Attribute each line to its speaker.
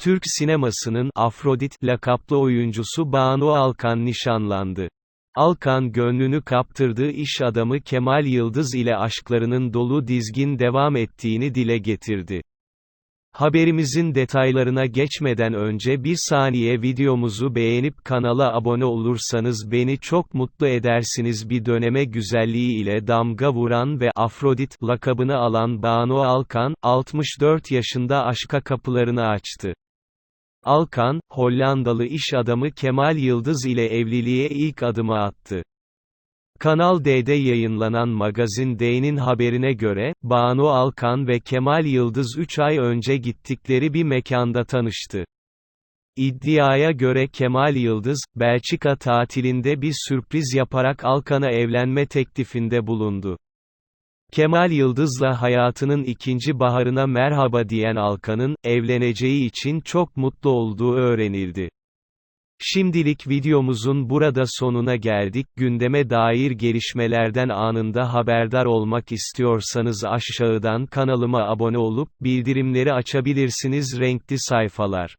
Speaker 1: Türk sinemasının Afrodit lakaplı oyuncusu Banu Alkan nişanlandı. Alkan gönlünü kaptırdığı iş adamı Kemal Yıldız ile aşklarının dolu dizgin devam ettiğini dile getirdi. Haberimizin detaylarına geçmeden önce bir saniye videomuzu beğenip kanala abone olursanız beni çok mutlu edersiniz bir döneme güzelliği ile damga vuran ve Afrodit lakabını alan Banu Alkan, 64 yaşında aşka kapılarını açtı. Alkan, Hollandalı iş adamı Kemal Yıldız ile evliliğe ilk adımı attı. Kanal D'de yayınlanan Magazin D'nin haberine göre, Banu Alkan ve Kemal Yıldız 3 ay önce gittikleri bir mekanda tanıştı. İddiaya göre Kemal Yıldız, Belçika tatilinde bir sürpriz yaparak Alkan'a evlenme teklifinde bulundu. Kemal Yıldız'la hayatının ikinci baharına merhaba diyen Alkan'ın, evleneceği için çok mutlu olduğu öğrenildi. Şimdilik videomuzun burada sonuna geldik. Gündeme dair gelişmelerden anında haberdar olmak istiyorsanız aşağıdan kanalıma abone olup bildirimleri açabilirsiniz. Renkli sayfalar